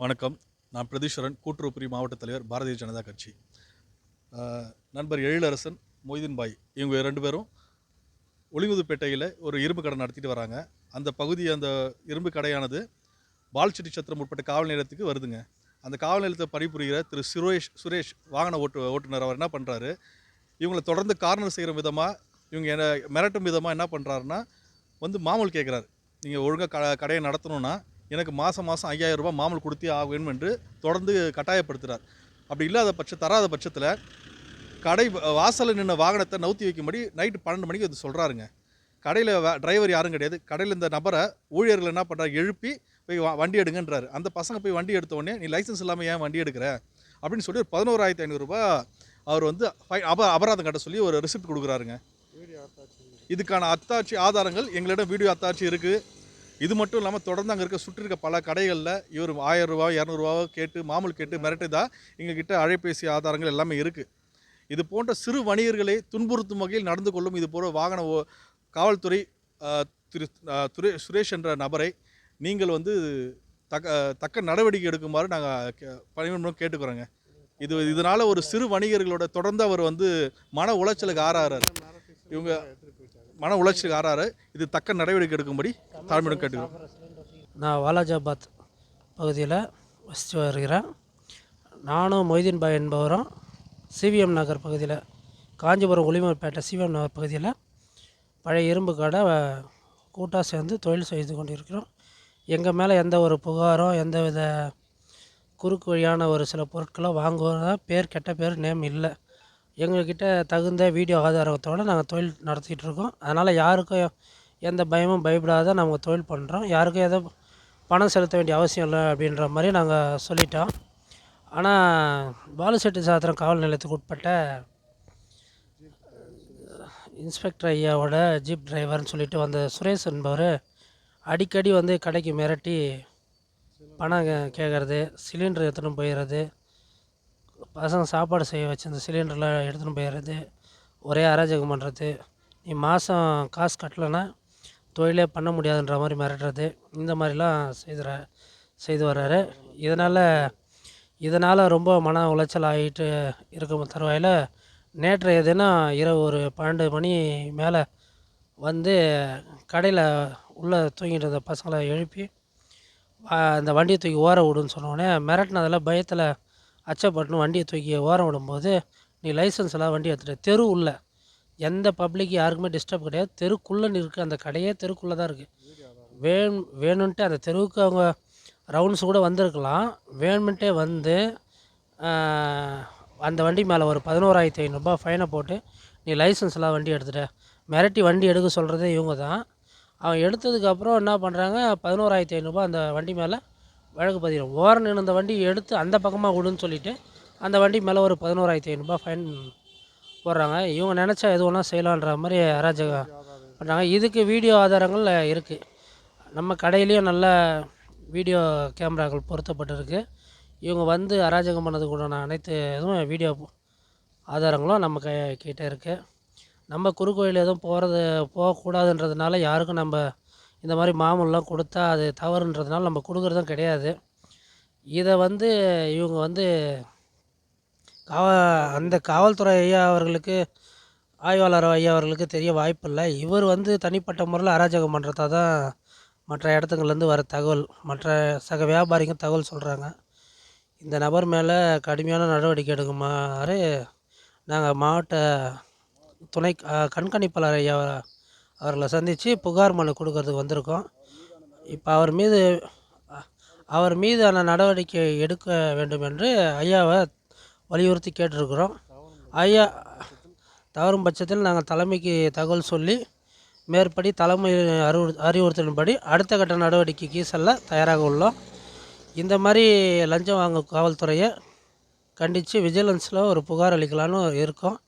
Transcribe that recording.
வணக்கம். நான் பிரதீஸ்வரன் கூட்டுறவுப்புரி மாவட்ட தலைவர் பாரதிய ஜனதா கட்சி. நண்பர் எழிலரசன் மொய்தீன் பாய் இவங்க ரெண்டு பேரும் ஒளிமுதுப்பேட்டையில் ஒரு இரும்பு கடை நடத்திட்டு வராங்க. அந்த பகுதி அந்த இரும்பு கடையானது பால்செட்டி சத்திரம் உட்பட்ட காவல் நிலையத்துக்கு வருதுங்க. அந்த காவல் நிலையத்தை பணிபுரிகிற திரு சுரேஷ் சுரேஷ் வாகன ஓட்டு ஓட்டுநர் அவர் என்ன பண்ணுறாரு இவங்களை தொடர்ந்து கார்னர் செய்கிற விதமாக இவங்க என்ன மிரட்டும் விதமாக என்ன பண்ணுறாருன்னா வந்து மாமூல் கேட்குறாரு நீங்கள் ஒழுங்காக க கடையை நடத்தணும்னா எனக்கு மாதம் மாதம் ஐயாயிரம் ரூபாய் மாமூல் கொடுத்தே ஆக வேண்டும் என்று தொடர்ந்து கட்டாயப்படுத்துகிறார் அப்படி இல்லாத பட்ச தராத பட்சத்தில் கடை வாசலில் நின்ன வாகனத்தை நவுத்தி வைக்கும்படி நைட்டு பன்னெண்டு மணிக்கு வந்து சொல்கிறாருங்க கடையில் டிரைவர் யாரும் கிடையாது. கடையில் இந்த நபரை ஊழியர்கள் என்ன பண்ணுறாரு எழுப்பி போய் வண்டி எடுங்கன்றாரு. அந்த பசங்க போய் வண்டி எடுத்த உடனே நீ லைசன்ஸ் இல்லாமல் ஏன் வண்டி எடுக்கிற? அப்படின்னு சொல்லி ஒரு பதினோராயிரத்தி ஐநூறுரூபா அவர் வந்து ஃபை அப அபராதம் கட்ட சொல்லி ஒரு ரிசிப்ட் கொடுக்குறாருங்க. இதுக்கான அத்தாட்சி ஆதாரங்கள் எங்களிடம் வீடியோ அத்தாட்சி இருக்குது இது மட்டும் இல்லாமல் தொடர்ந்து அங்கே இருக்க சுற்றி இருக்க பல கடைகளில் இவர் ஆயிரம் ரூபா இரநூறுவாவோ கேட்டு மாமூல் கேட்டு மிரட்டுதா எங்ககிட்ட அழைப்பேசி ஆதாரங்கள் எல்லாமே இருக்குது இது போன்ற சிறு வணிகர்களை துன்புறுத்தும் வகையில் நடந்து கொள்ளும் இது போன்ற வாகன ஓ- காவல்துறை திரு துரை சுரேஷ் என்ற நபரை நீங்கள் வந்து தக்க தக்க நடவடிக்கை எடுக்குமாறு நாங்கள் பணிமன்றம் கேட்டுக்கிறோங்க. இது இதனால் ஒரு சிறு வணிகர்களோட தொடர்ந்து அவர் வந்து மன உளைச்சலுக்கு ஆறாறாரு. இவங்க மன உளைச்சலுக்கு ஆறாரு. இது தக்க நடவடிக்கை எடுக்கும்படி தாழ்மையுடன் கேட்டுக்கிறோம். நான் வாலாஜாபாத் பகுதியில் வசித்து வருகிறேன். நானும் மொய்தீன் பாய் என்பவரும் சிவிஎம் நகர் பகுதியில் காஞ்சிபுரம் ஒளிமர்பேட்டை சிவிஎம் நகர் பகுதியில் பழைய இரும்பு கடை கூட்டாக சேர்ந்து தொழில் செய்து கொண்டிருக்கிறோம். எங்கள் மேலே எந்த ஒரு புகாரும் எந்த வித குறுக்கு வழியான ஒரு சில பொருட்களை வாங்குவதாக பேர் கெட்ட பேர் நேம் இல்லை. எங்கக்கிட்ட தகுந்த வீடியோ ஆதாரத்தோடு நாங்கள் தொழில் நடத்திக்கிட்டு இருக்கோம் அதனால் யாருக்கும் எந்த பயமும் பயப்படாத நாங்கள் தொழில் பண்ணுறோம் யாருக்கும் எதோ பணம் செலுத்த வேண்டிய அவசியம் இல்லை அப்படின்ற மாதிரி நாங்கள் சொல்லிட்டோம். ஆனால் பாலுசெட்டி சாத்திரம் காவல் நிலையத்துக்கு உட்பட்ட இன்ஸ்பெக்டர் ஐயாவோட ஜீப் டிரைவர்னு சொல்லிட்டு வந்த சுரேஷ் என்பவர் அடிக்கடி வந்து கடைக்கு மிரட்டி பணம் கேட்குறது சிலிண்டர் எடுத்துகிட்டு போயிடுறது பசங்க சாப்பாடு செய்ய வச்சு அந்த சிலிண்டரில் எடுத்துகிட்டு போயிடுறது ஒரே அராஜகம் பண்ணுறது நீ மாதம் காசு கட்டலைன்னா தொழிலே பண்ண முடியாதுன்ற மாதிரி மிரட்டுறது இந்த மாதிரிலாம் செய்துற செய்து வர்றாரு. இதனால் இதனால் ரொம்ப மன உளைச்சல் ஆகிட்டு இருக்கும் தருவாயில் நேற்றைய தினம் இரவு ஒரு பன்னெண்டு மணி மேலே வந்து கடையில் உள்ளே தூங்கிட்டு இருந்த பசங்களை எழுப்பி அந்த வண்டியை தூக்கி ஓர விடுன்னு சொன்னோடனே மிரட்டினதில் பயத்தில் அச்சப்பட்டுன்னு வண்டியை தூக்கி ஓரம் விடும்போது நீ லைசன்ஸ் எல்லாம் வண்டி எடுத்துகிட்டு தெரு உள்ள. எந்த பப்ளிக் யாருக்குமே டிஸ்டர்ப் கிடையாது. தெருக்குள்ளே இருக்குது அந்த கடையே தெருக்குள்ளே தான் இருக்குது வேணும் வேணும்ன்ட்டு அந்த தெருவுக்கு அவங்க ரவுண்ட்ஸ் கூட வந்திருக்கலாம். வேணும்ன்ட்டே வந்து அந்த வண்டி மேலே ஒரு பதினோராயிரத்தி ஐநூறுரூபா ஃபைனை போட்டு நீ லைசன்ஸ் எல்லாம் வண்டி எடுத்துட்ட மிரட்டி வண்டி எடுக்க சொல்கிறதே இவங்க தான். அவன் எடுத்ததுக்கப்புறம் என்ன பண்ணுறாங்க பதினோராயிரத்தி ஐநூறுரூபா அந்த வண்டி மேலே வழக்கு பதிவு. ஓரம் நின்று வண்டி எடுத்து அந்த பக்கமாக விடுன்னு சொல்லிவிட்டு அந்த வண்டி மேலே ஒரு பதினோராயிரத்தி ஐநூறுரூபா ஃபைன் போடுறாங்க. இவங்க நினச்சா எது வேணா செய்யலான்ற மாதிரி அராஜகம் பண்ணுறாங்க இதுக்கு வீடியோ ஆதாரங்கள் இருக்குது நம்ம கடையிலையும் நல்ல வீடியோ கேமராக்கள் பொருத்தப்பட்டிருக்கு. இவங்க வந்து அராஜகம் பண்ணதுக்கு உண்டான அனைத்து இதுவும் வீடியோ ஆதாரங்களும் நம்ம கை கிட்டே இருக்குது நம்ம குறுக்கோயில் எதுவும் போகிறது போகக்கூடாதுன்றதுனால யாருக்கும் நம்ம இந்த மாதிரி மாமூல்லாம் கொடுத்தா அது தவறுன்றதுனால நம்ம கொடுக்குறதும் கிடையாது. இதை வந்து இவங்க வந்து காவ அந்த காவல்துறை ஐயா அவர்களுக்கு ஆய்வாளர் ஐயா அவர்களுக்கு தெரிய வாய்ப்பில்லை. இவர் வந்து தனிப்பட்ட முறையில் அராஜகம் பண்ணுறதா தான் மற்ற இடத்துங்கள்லேருந்து வர தகவல். மற்ற சக வியாபாரிங்க தகவல் சொல்கிறாங்க இந்த நபர் மேலே கடுமையான நடவடிக்கை எடுக்குமாறு நாங்கள் மாவட்ட துணை கண்காணிப்பாளர் ஐயா அவர்களை சந்தித்து புகார் மனு கொடுக்கறதுக்கு வந்திருக்கோம். இப்போ அவர் மீது அவர் மீதான நடவடிக்கை எடுக்க வேண்டும் என்று ஐயாவை வலியுறுத்தி கேட்டிருக்கிறோம். ஐயா தவறும் பட்சத்தில் நாங்கள் தலைமைக்கு தகவல் சொல்லி மேற்படி தலைமை அறிவு அறிவுறுத்தலின்படி அடுத்த கட்ட நடவடிக்கைக்கு செல்ல தயாராக உள்ளோம். இந்த மாதிரி லஞ்சம் வாங்கும் காவல்துறையை கண்டித்து விஜிலன்ஸில் ஒரு புகார் அளிக்கலான்னு இருக்கோம்.